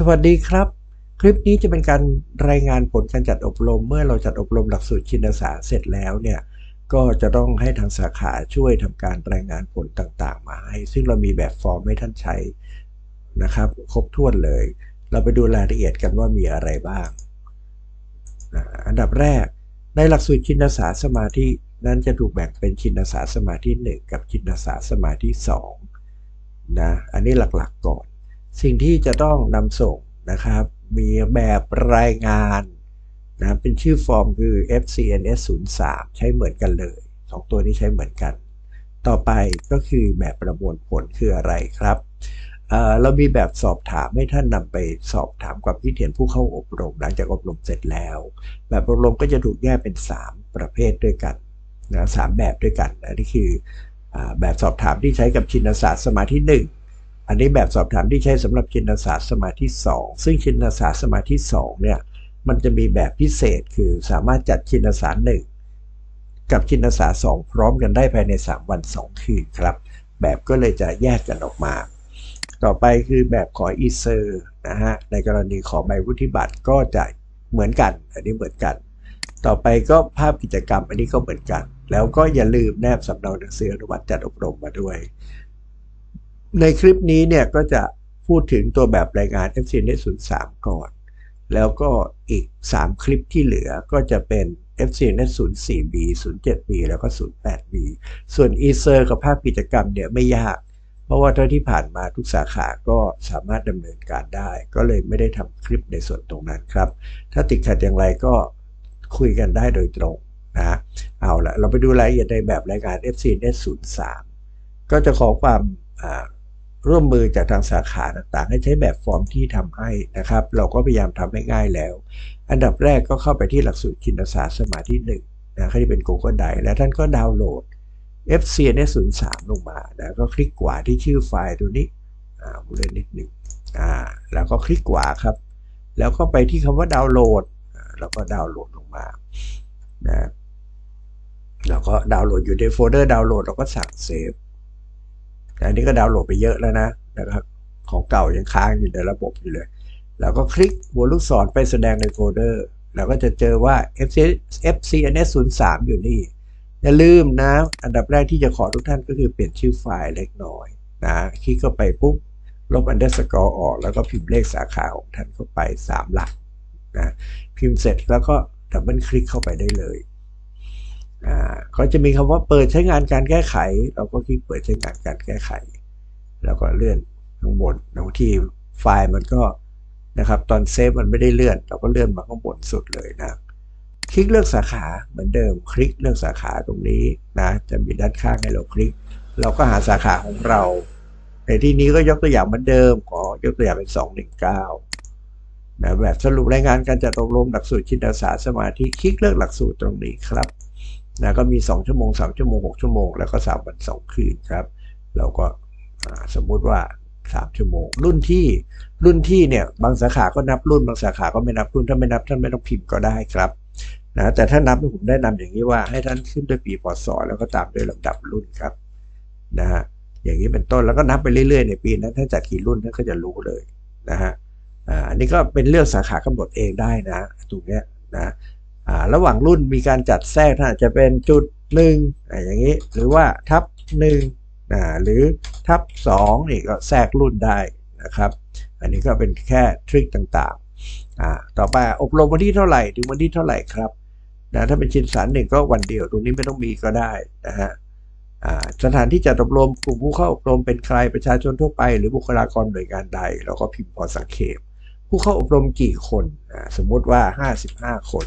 สวัสดีครับ คลิปนี้จะเป็นการรายงานผลการจัดอบรม เมื่อเราจัดอบรมหลักสูตรชินศาเสร็จแล้วเนี่ยก็จะต้องให้ทางสาขาช่วยทำการรายงานผลต่างๆ มาให้ ซึ่งเรามีแบบฟอร์มให้ท่านใช้นะครับ ครบถ้วนเลย เราไปดูรายละเอียดกันว่ามีอะไรบ้าง อันดับแรกในหลักสูตรชินศาสมาธินั้นจะถูกแบ่งเป็นชินศาสมาธิ 1 กับชินศาสมาธิ2นะอันนี้หลักๆก่อน สิ่งที่จะต้องนำส่งนะครับ มีแบบรายงานนะเป็นชื่อฟอร์มคือ FCNS 03ใช้เหมือนกันเลยสองตัวนี้ใช้เหมือนกัน ต่อไปก็คือแบบประมวลผลคืออะไรครับเเรามีแบบสอบถามให้ท่านนำไปสอบถามความคิดเห็นผู้เข้าอบรม หลังจากอบรมเสร็จแล้ว แบบอบรมก็จะถูกแยกเป็น 3 ประเภทด้วยกันนะสแบบด้วยกันอันนี้คืออแบบสอบถามที่ใช้กับชินศาสตร์สมาธิ1 อันนี้แบบสอบถามที่ใช้สำหรับชินศาสตร์สมาธิ 2 ซึ่งชินศาสตร์สมาธิ2เนี่ยมันจะมีแบบพิเศษคือสามารถจัดชินศาสตร์1กับชินศาสตร์2พร้อมกันได้ภายใน 3 วัน 2 คืนครับ แบบก็เลยจะแยกกันออกมา ต่อไปคือแบบขออีเซอร์นะฮะในกรณีขอใบวุฒิบัตรก็จะเหมือนกัน อันนี้เหมือนกัน ต่อไปก็ภาพกิจกรรมอันนี้ก็เหมือนกัน แล้วก็อย่าลืมแนบสำเนาหนังสืออนุมัติจัดอบรมมาด้วย ในคลิปนี้เนี่ยก็จะพูดถึงตัวแบบรายงาน f c n 03 ก่อน แล้วก็อีก 3 คลิปที่เหลือก็จะเป็น FCNS 04B 07B แล้วก็ 08B ส่วน e s e r กับภาพกิจกรรมเนี่ยไม่ยาก เพราะว่าเท่าที่ผ่านมาทุกสาขาก็สามารถดำเนินการได้ ก็เลยไม่ได้ทำคลิปในส่วนตรงนั้นครับ ถ้าติดขัดอย่างไรก็คุยกันได้โดยตรงนะเอาละเราไปดูรายละเอียดในแบบรายการ FCNS 03ก็จะขอความ ร่วมมือจากทางสาขาต่างๆ ให้ใช้แบบฟอร์มที่ทำให้นะครับ เราก็พยายามทำให้ง่ายแล้ว อันดับแรกก็เข้าไปที่หลักสูตรชินศาสตร์สมาธิหนึ่งนะที่เป็น Google Drive แล้วท่านก็ดาวน์โหลด FCNS 03ลงมานะก็คลิกขวาที่ชื่อไฟล์ตัวนี้อ่าเล่นนิดหนึ่งอ่าแล้วก็คลิกขวาครับ แล้วก็ไปที่คำว่าดาวน์โหลดแล้วก็ดาวน์โหลดลงมานะเราก็ดาวน์โหลดอยู่ในโฟลเดอร์ดาวน์โหลดเราก็สั่งเซฟ อันนี้ก็ดาวน์โหลดไปเยอะแล้วนะนะครับของเก่ายังค้างอยู่ในระบบอยู่เลย แล้วก็คลิกหัวลูกศรไปแสดงในโฟลเดอร์แล้วก็จะเจอว่า FCNS 03อยู่นี่ อย่าลืมนะ อันดับแรกที่จะขอทุกท่านก็คือเปลี่ยนชื่อไฟล์เล็กน้อยนะคลิกเข้าไปปุ๊บลบอันเดอร์สกอออก แล้วก็พิมพ์เลขสาขาของท่านเข้าไป 3 หลักนะพิมพ์เสร็จแล้วก็ดับเบิลคลิกเข้าไปได้เลย เขาจะมีคำว่าเปิดใช้งานการแก้ไข เราก็คลิกเปิดใช้งานการแก้ไข แล้วก็เลื่อนข้างบนบางที่ไฟล์มันก็นะครับตอนเซฟมันไม่ได้เลื่อน เราก็เลื่อนมาข้างบนสุดเลยนะคลิกเลือกสาขาเหมือนเดิม คลิกเลือกสาขาตรงนี้นะจะมีด้านข้างให้เราคลิก เราก็หาสาขาของเรา ในที่นี้ก็ยกตัวอย่างเหมือนเดิมขอยกตัวอย่างเป็น 219นะแบบสรุปรายงานการจัดอบรมหลักสูตรชินศาสตร์สมาธิคลิกเลือกหลักสูตรตรงนี้ครับ นะก็มี 2 ชั่วโมง 3 ชั่วโมง 6 ชั่วโมง แล้วก็ 3 วัน 2 คืนครับ เราก็สมมุติว่า 3 ชั่วโมง รุ่นที่รุ่นที่เนี่ยบางสาขาก็นับรุ่นบางสาขาก็ไม่นับรุ่นถ้าไม่นับท่านไม่ต้องพิมพ์ก็ได้ครับนะแต่ถ้านับผมแนะนำอย่างนี้ว่าให้ท่านขึ้นด้วยปีพศแล้วก็ตามด้วยลำดับรุ่นครับนะฮะอย่างนี้เป็นต้นแล้วก็นับไปเรื่อยๆในปีนั้นถ้านจัดกี่รุ่นท่านก็จะรู้เลยนะฮะอันนี้ก็เป็นเรื่องสาขากำหนดเองได้นะตรงเนี้ยนะ ระหว่างรุ่นมีการจัดแทรกท่านอาจจะเป็นจุดหนึ่งอย่างนี้หรือว่าทับหนึ่งหรือทับสองนี่ก็แทรกรุ่นได้นะครับ อันนี้ก็เป็นแค่ทริคต่างๆต่อไปอบรมวันที่เท่าไหร่ถึงวันที่เท่าไหร่ครับนะถ้าเป็นชินสารหนึ่งก็วันเดียวตรงนี้ไม่ต้องมีก็ได้นะฮะสถานที่จัดอบรมกลุ่มผู้เข้าอบรมเป็นใครประชาชนทั่วไป หรือบุคลากรหน่วยงานใดเราก็พิมพ์พอสังเขปผู้เข้าอบรมกี่คน สมมติว่า 55 คน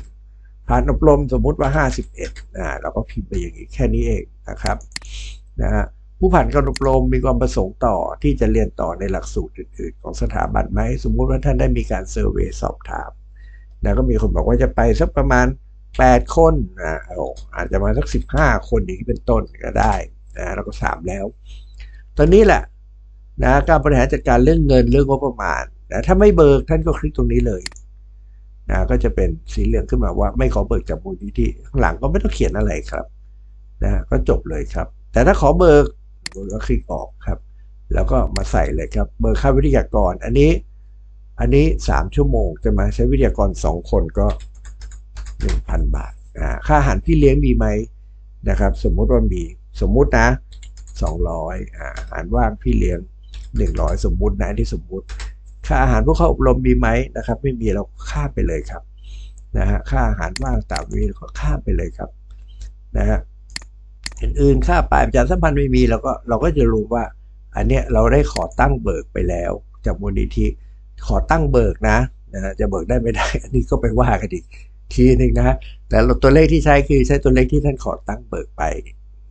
ผ่านอบรมสมมุติว่า 51นะเราก็พิมพ์ไปอย่างนี้แค่นี้เองนะครับนะฮะผู้ผ่านการอบรมมีความประสงค์ต่อที่จะเรียนต่อในหลักสูตรอื่นๆ ของสถาบันไหมสมมุติว่าท่านได้มีการเซอร์เวยสอบถามนะก็มีคนบอกว่าจะไปสักประมาณ 8 คนนะอาจจะมาสัก 15 คนอย่างนี้เป็นต้นก็ได้นะเราก็สามแล้ว ตอนนี้แหละนะการบริหารจัดการเรื่องเงินเรื่องงบประมาณนะถ้าไม่เบิกท่านก็คลิกตรงนี้เลย นะก็จะเป็นสีเหลืองขึ้นมาว่าไม่ขอเบิกจากมูลนิธิข้างหลังก็ไม่ต้องเขียนอะไรครับนะก็จบเลยครับ แต่ถ้าขอเบิกก็คลิกออกครับ แล้วก็มาใส่เลยครับ เบิกค่าวิทยากร อันนี้อันนี้ 3 ชั่วโมงใช่ไหมใช้วิทยากร 2 คนก็ 1,000 บาทอ่าค่าอาหารพี่เลี้ยงมีไหมนะครับ สมมุติว่ามีสมมุตินะ 200อ่าอาหารว่างพี่เลี้ยง 100 สมมุตินะที่สมมุติ ค่าอาหารพวกเขาอบรมมีไหมนะครับ ไม่มีเราข้ามไปเลยครับนะฮะค่าอาหารว่างตามมีเราก็ข้ามไปเลยครับนะฮะอื่นๆค่าปลายประชาสัมพันธ์ไม่มีเราก็เราก็จะรู้ว่า อันเนี้ยเราได้ขอตั้งเบิกไปแล้ว จากมูลนิธิขอตั้งเบิกนะนะฮะจะเบิกได้ไม่ได้ อันนี้ก็ไปว่ากันอีกทีหนึ่งนะฮะแต่ตัวเลขที่ใช้คือใช้ตัวเลขที่ท่านขอตั้งเบิกไป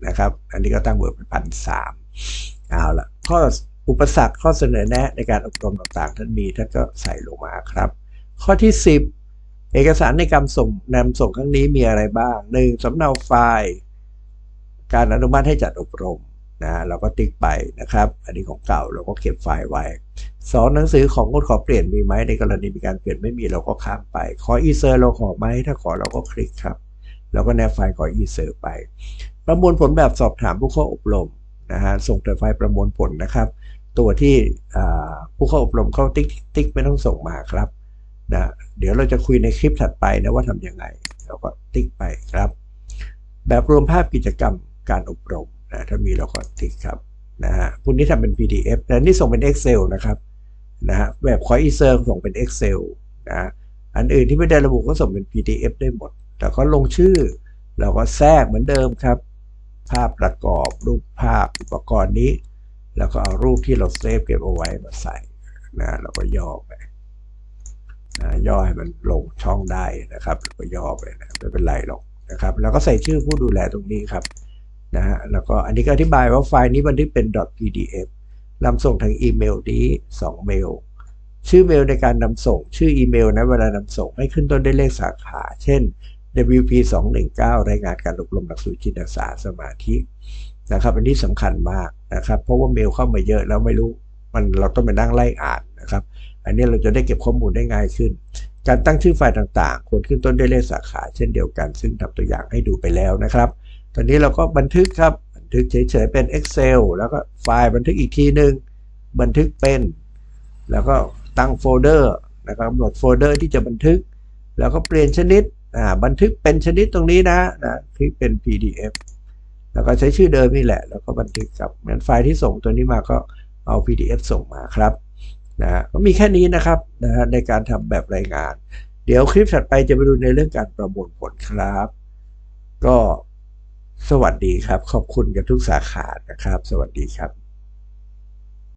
นะครับ อันนี้ก็ตั้งเบิกเป็นพันสามเอาละข้อ อุปสรรคข้อเสนอแนะในการอบรมต่างๆท่านมีท่านก็ใส่ลงมาครับ ข้อที่ 10 เอกสารในการส่งนำส่งครั้งนี้มีอะไรบ้าง 1. สำเนาไฟล์ การอนุมัติให้จัดอบรมนะเราก็ติ๊กไปนะครับ อันนี้ของเก่าเราก็เก็บไฟล์ไว้สองหนังสือของงดขอเปลี่ยนมีไหมในกรณีมีการเปลี่ยนไม่มีเราก็ข้ามไป ขออีเซอร์เราขอไหมถ้าขอเราก็คลิกครับเราก็แนบไฟล์ขออีเซอร์ไป ประมวลผลแบบสอบถามผู้เข้าอบรมนะฮะส่งแต่ไฟล์ประมวลผลนะครับ ตัวที่ผู้เข้าอบรมเขาติ๊กติ๊กไม่ต้องส่งมาครับนะเดี๋ยวเราจะคุยในคลิปถัดไปนะว่าทำยังไงเราก็ติ๊กไปครับ แบบรวมภาพกิจกรรมการอบรมนะถ้ามีเราก็ติ๊กครับนะฮะพวกนี้ทำเป็น PDF แต่นี่ส่งเป็น Excel นะครับนะฮะแบบคอยอีเซอร์ส่งเป็น Excel นะอันอื่นที่ไม่ได้ระบุก็ส่งเป็น PDF ได้หมด แต่ก็ลงชื่อ เราก็แทรกเหมือนเดิมครับ ภาพประกอบรูปภาพอุปกรณ์นี้ แล้วก็เอารูปที่เราเซฟเก็บเอาไว้มาใส่นะเราก็ย่อไปนะย่อให้มันลงช่องได้นะครับแล้วก็ย่อไปนะไม่เป็นไรหรอกนะครับ แล้วก็ใส่ชื่อผู้ดูแลตรงนี้ครับนะฮะแล้วก็อันนี้ก็อธิบายว่าไฟล์นี้บันทึกเป็น .pdf นำส่งทางอีเมลนี้ 2 เมล ชื่อเมลในการนำส่ง ชื่ออีเมลนะเวลานำส่งให้ขึ้นต้นด้วยเลขสาขา เช่น WP 2 1 9รายงานการอบรมหลักสูตรจิตอาสาสมาธิ นะครับอันนี้สำคัญมากนะครับเพราะว่าเมลเข้ามาเยอะแล้วไม่รู้มันเราต้องไปนั่งไล่อ่านนะครับ อันนี้เราจะได้เก็บข้อมูลได้ง่ายขึ้น การตั้งชื่อไฟล์ต่างๆ ควรขึ้นต้นด้วยเลขสาขาเช่นเดียวกัน ซึ่งทำตัวอย่างให้ดูไปแล้วนะครับ ตอนนี้เราก็บันทึกครับบันทึกเฉยๆเป็น Excel แล้วก็ไฟล์บันทึกอีกทีหนึ่งบันทึกเป็น แล้วก็ตั้งโฟลเดอร์นะครับกำหนดโฟลเดอร์ที่จะบันทึก แล้วก็เปลี่ยนชนิดอ่าบันทึกเป็นชนิดตรงนี้นะนะคลิกเป็น PDF แล้วก็ใช้ชื่อเดิมนี่แหละ แล้วก็บันทึกกับงั้นไฟล์ที่ส่งตัวนี้มาก็เอา PDF ส่งมาครับนะก็มีแค่นี้นะครับนะในการทำแบบรายงาน เดี๋ยวคลิปถัดไปจะไปดูในเรื่องการประมวลผลครับ ก็สวัสดีครับ ขอบคุณกับทุกสาขานะครับ สวัสดีครับ